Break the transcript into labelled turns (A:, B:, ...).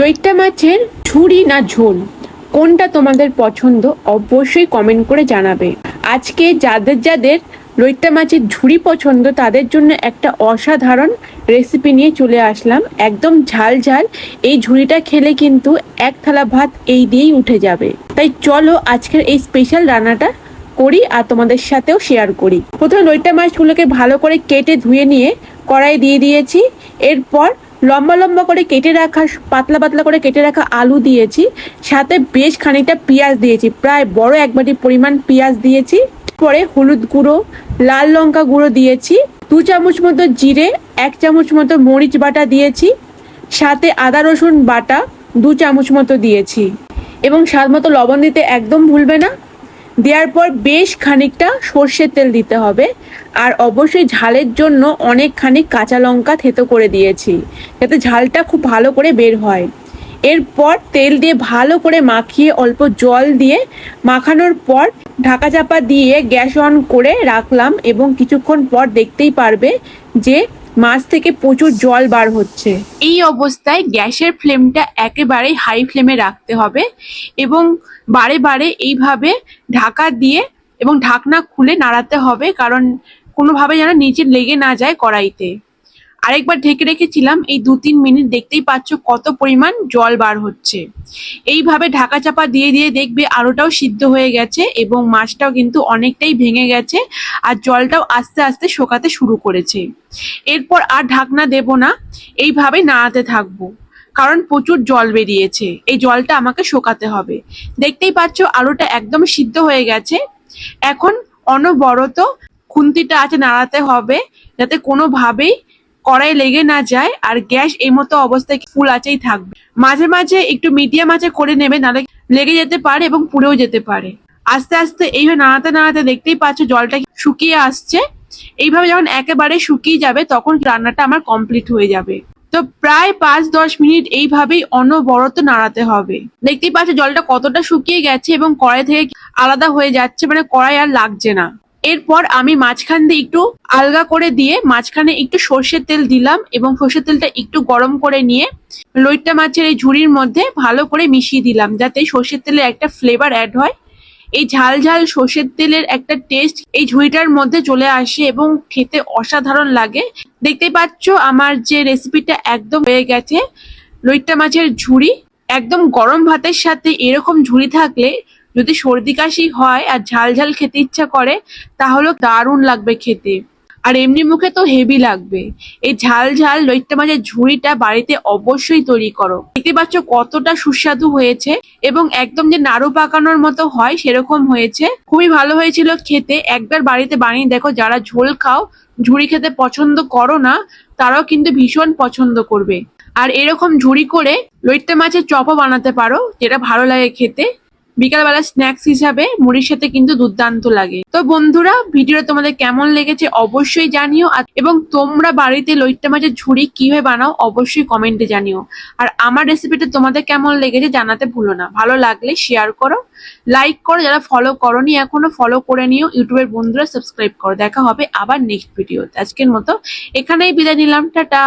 A: লইট্টা মাছের ঝুড়ি না ঝোল? কোনটা তোমাদের পছন্দ? অবশ্যই কমেন্ট করে জানাবে। আজকে যাদের যাদের লইট্টা মাছের ঝুড়ি পছন্দ, তাদের জন্য একটা অসাধারণ রেসিপি নিয়ে চলে আসলাম। একদম ঝাল ঝাল। এই ঝুড়িটা খেলে কিন্তু এক থালা ভাত এই দিয়েই উঠে যাবে। তাই চলো আজকের এই স্পেশাল রান্নাটা করি আর তোমাদের সাথেও শেয়ার করি। প্রথমে লইট্টা মাছগুলোকে ভালো করে কেটে ধুয়ে নিয়ে কড়াই দিয়ে দিয়েছি। এরপর লম্বা লম্বা করে কেটে রাখা, পাতলা পাতলা করে কেটে রাখা আলু দিয়েছি। সাথে বেশ খানিকটা পেঁয়াজ দিয়েছি। প্রায় বড় এক বাটি পরিমাণ পেঁয়াজ দিয়েছি। পরে হলুদ গুঁড়ো, লাল লঙ্কা গুঁড়ো দিয়েছি। দু চামচ মতো জিরে, এক চামচ মতো মরিচ বাটা দিয়েছি। সাথে আদা রসুন বাটা দু চামচ মতো দিয়েছি। এবং স্বাদ মতো লবণ দিতে একদম ভুলবে না। দেওয়ার পর বেশ খানিকটা সর্ষের তেল দিতে হবে। আর অবশ্যই ঝালের জন্য অনেকখানি কাঁচা লঙ্কা থেতো করে দিয়েছি, যাতে ঝালটা খুব ভালো করে বের হয়। এরপর তেল দিয়ে ভালো করে মাখিয়ে অল্প জল দিয়ে মাখানোর পর ঢাকা চাপা দিয়ে গ্যাস অন করে রাখলাম এবং কিছুক্ষণ পর দেখতেই পারবে যে মাছ থেকে প্রচুর জল বার হচ্ছে। এই অবস্থায় গ্যাসের ফ্লেমটা একেবারেই হাই ফ্লেমে রাখতে হবে এবং বারে বারে এইভাবে ঢাকা দিয়ে এবং ঢাকনা খুলে নাড়াতে হবে, কারণ কোনোভাবে যেন নিচে লেগে না যায় কড়াইতে। আরেকবার ঢেকে রেখেছিলাম। এই দু তিন মিনিট দেখতেই পাচ্ছ কত পরিমাণ জল বার হচ্ছে। এইভাবে ঢাকা চাপা দিয়ে দিয়ে দেখবে আলুটাও সিদ্ধ হয়ে গেছে এবং মাছটাও কিন্তু অনেকটাই ভেঙে গেছে আর জলটাও আস্তে আস্তে শোকাতে শুরু করেছে। এরপর আর ঢাকনা দেব না, এইভাবে নাড়াতে থাকব। কারণ প্রচুর জল বেরিয়েছে, এই জলটা আমাকে শোকাতে হবে। দেখতেই পাচ্ছ আলুটা একদম সিদ্ধ হয়ে গেছে। এখন অনবরত খুন্তিটা আছে নাড়াতে হবে, যাতে কোনোভাবেই কড়াই লেগে না যায় আর গ্যাস এই মতো অবস্থায় ফুল আছেই থাকবে। মাঝে মাঝে একটু মিডিয়াম আছে করে নেবে, নাহলে লেগে যেতে পারে এবং পুড়েও যেতে পারে। আস্তে আস্তে এইভাবে নাড়াতে নাড়াতে দেখতেই পাচ্ছ জলটা শুকিয়ে আসছে। এইভাবে যখন একেবারে শুকিয়ে যাবে, তখন রান্নাটা আমার কমপ্লিট হয়ে যাবে। তো প্রায় পাঁচ দশ মিনিট এইভাবেই অনবরত নাড়াতে হবে। দেখতেই পাচ্ছ জলটা কতটা শুকিয়ে গেছে এবং কড়াই থেকে আলাদা হয়ে যাচ্ছে মানে কড়াই আর লাগছে না। এরপর আমি মাঝখান দিয়ে একটু আলগা করে দিয়ে মাঝখানে একটু সর্ষের তেল দিলাম এবং সর্ষের তেলটা একটু গরম করে নিয়ে লইট্টা মাছের এই ঝুড়ির মধ্যে ভালো করে মিশিয়ে দিলাম যাতে সর্ষের তেলের একটা ফ্লেভার অ্যাড হয়। এই ঝাল ঝাল সর্ষের তেলের একটা টেস্ট এই ঝুড়িটার মধ্যে চলে আসে এবং খেতে অসাধারণ লাগে। দেখতে পাচ্ছ আমার যে রেসিপিটা একদম হয়ে গেছে। লইট্টা মাছের ঝুড়ি একদম গরম ভাতের সাথে এরকম ঝুড়ি থাকলে যদি সর্দি কাশি হয় আর ঝাল ঝাল খেতে ইচ্ছা করে তাহলে দারুণ লাগবে খেতে। আর এমনি মুখে তো হেভি লাগবে। এই ঝাল ঝাল লইট্টা মাছের ঝুড়িটা বাড়িতে অবশ্যই তৈরি করো। দেখতে পাচ্ছ কতটা সুস্বাদু হয়েছে এবং একদম যে নাড়ু পাকানোর মতো হয় সেরকম হয়েছে। খুবই ভালো হয়েছিল খেতে। একবার বাড়িতে বানিয়ে দেখো, যারা ঝোল খাও, ঝুড়ি খেতে পছন্দ করো না, তারাও কিন্তু ভীষণ পছন্দ করবে। আর এরকম ঝুড়ি করে লইট্টা মাছের চপও বানাতে পারো, যেটা ভালো লাগে খেতে। বিকালবেলা স্ন্যাক্স হিসাবে মুড়ির সাথে কিন্তু দুর্দান্ত লাগে। তো বন্ধুরা, ভিডিওটা তোমাদের কেমন লেগেছে অবশ্যই জানিও এবং তোমরা বাড়িতে লইট্টা মাছের ঝুড়ি কীভাবে বানাও অবশ্যই কমেন্টে জানিও। আর আমার রেসিপিটা তোমাদের কেমন লেগেছে জানাতে ভুলো না। ভালো লাগলে শেয়ার করো লাইক করো, যারা ফলো করনি এখনও ফলো করে নিও। ইউটিউবের বন্ধুরা সাবস্ক্রাইব করো। দেখা হবে আবার নেক্সট ভিডিওতে আজকের মতো এখানেই বিদায় নিলাম। টাটা!